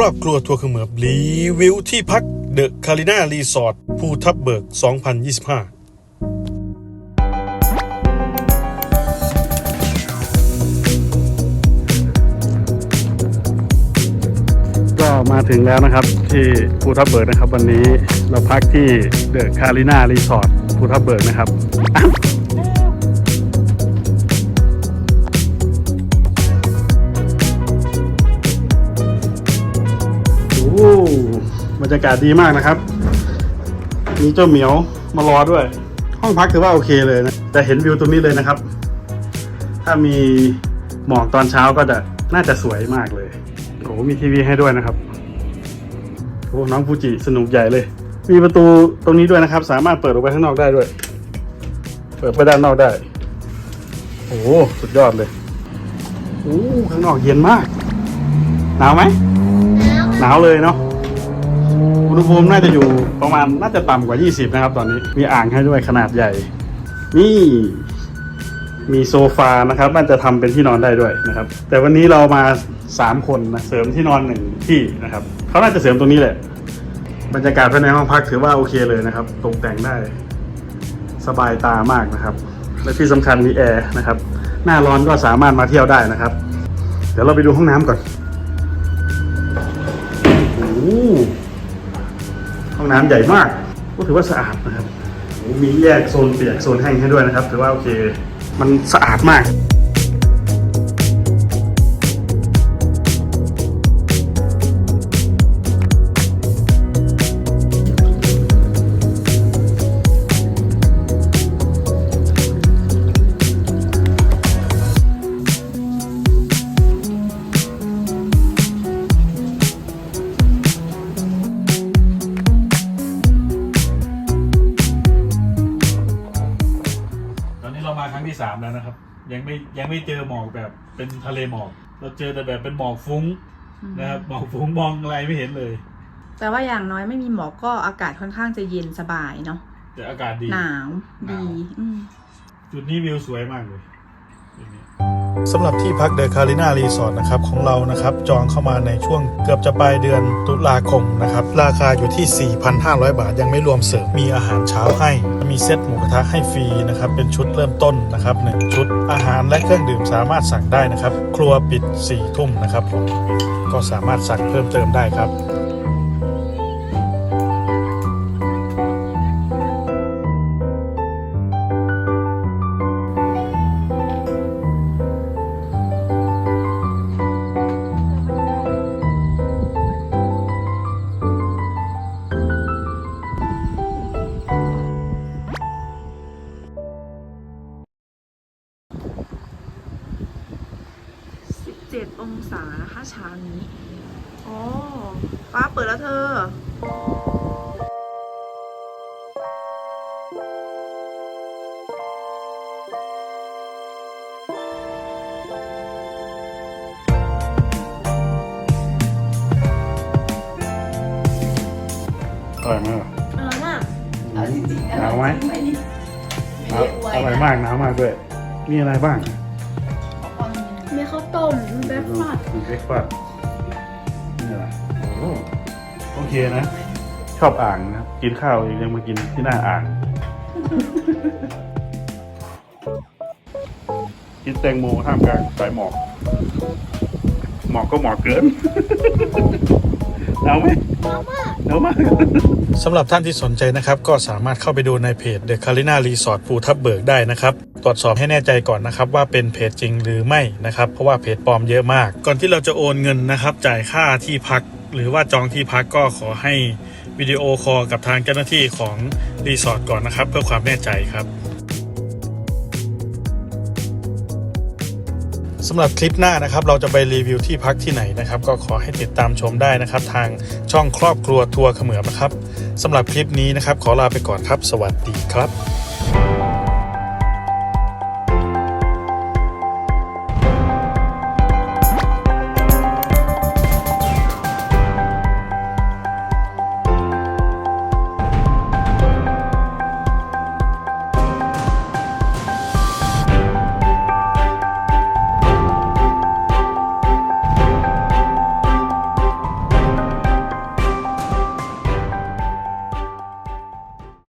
ครอบครัวทัวร์เขมือบรีวิวที่พักเดอะคาริน่ารีสอร์ทภูทับเบิก 2025ก็มาถึงแล้วนะครับที่ภูทับเบิกนะครับ วันนี้เราพักที่เดอะคาริน่ารีสอร์ทภูทับเบิกนะครับ รรยากาศดีมากนะครับ มีเจ้าเหมียวมารอด้วย ห้องพักถือว่าโอเคเลยนะแต่เห็นวิวตรงนี้เลยนะครับ ถ้ามีหมอกตอนเช้าก็จะน่าจะสวยมากเลยโอ้มีทีวีให้ด้วยนะครับโอ้น้องฟูจิสนุกใหญ่เลย มีประตูตรงนี้ด้วยนะครับ สามารถเปิดออกไปข้างนอกได้ด้วย เปิดไปด้านนอกได้โอ้สุดยอดเลยโอ้ข้างนอกเย็นมาก หนาวไหมหนาวเลยเนาะ อุณหภูมิน่าจะอยู่ประมาณน่าจะต่ำกว่า 20 นะครับ ตอนนี้มีอ่างให้ด้วยขนาดใหญ่ นี่ มีโซฟานะครับน่าจะทำเป็นที่นอนได้ด้วยนะครับ แต่วันนี้เรามาสามคนนะเสริมที่นอนหนึ่งที่นะครับเขาน่าจะเสริมตรงนี้แหละ บรรยากาศภายในห้องพักถือว่าโอเคเลยนะครับ ตกแต่งได้ สบายตามากนะครับ และที่สำคัญมีแอร์นะครับ หน้าร้อนก็สามารถมาเที่ยวได้นะครับ เดี๋ยวเราไปดูห้องน้ำก่อนโอ้ องน้ำใหญ่มาก ก็ถือว่าสะอาดนะครับมีแยกโซนเปียกโซนแห้งให้ด้วยนะครับ ถือว่าโอเค มันสะอาดมาก ที่สามแล้วนะครับ ยังไม่ยังไม่เจอหมอกแบบเป็นทะเลหมอก เราเจอแต่แบบเป็นหมอกฟุ้งนะครับหมอกฟุ้งมองอะไรไม่เห็นเลย แต่ว่าอย่างน้อยไม่มีหมอกก็อากาศค่อนข้างจะเย็นสบายเนาะแต่อากาศดีหนาวหนาวดีอืมจุดนี้วิวสวยมากเลย สำหรับที่พักเดอะคาริน่ารีสอร์ทนะครับของเรานะครับจองเข้ามาในช่วงเกือบจะปลายเดือนตุลาคมนะครับราคาอยู่ที่ 4,500 บาท ยังไม่รวมเสิร์ฟมีอาหารเช้าให้มีเซตหมูกระทะให้ฟรีนะครับเป็นชุดเริ่มต้นนะครับหนึ่งชุดอาหารและเครื่องดื่มสามารถสั่งได้นะครับ ครัวปิด4ทุ่มนะครับผมก็สามารถสั่งเพิ่มเติมได้ครับ 17 องศานะคะเช้านี้โอ้ฟ้าเปิดแล้วเธอ อร่อยมากเออน่ะหนาวไหมหนาวอร่อยมากหนาวมากด้วย มีอะไรบ้าง มีข้าวต้มมีเบรคฟาสต์มีเบรกฟาสต์นี่อะไรโอ้โอเคนะ ชอบอ่างนะครับกินข้าวยังมากินที่หน้าอ่าง กินแตงโมท่ามกลางสายหมอก หมอกก็หมอกเกิน หนาวไหมหนาวมากหนาวมากสำหรับท่านที่สนใจนะครับ ก็สามารถเข้าไปดูในเพจ The Carina Resort ภูทับเบิกได้นะครับ ตรวจสอบให้แน่ใจก่อนนะครับ ว่าเป็นเพจจริงหรือไม่นะครับ เพราะว่าเพจปลอมเยอะมาก ก่อนที่เราจะโอนเงินนะครับ จ่ายค่าที่พัก หรือว่าจองที่พักก็ขอให้วิดีโอคอลกับทางเจ้าหน้าที่ของรีสอร์ทก่อนนะครับ เพื่อความแน่ใจครับ สำหรับคลิปหน้านะครับ เราจะไปรีวิวที่พักที่ไหนนะครับ ก็ขอให้ติดตามชมได้นะครับ ทางช่องครอบครัวทัวร์เขมือบนะครับสำหรับคลิปนี้นะครับ ขอลาไปก่อนครับ สวัสดีครับ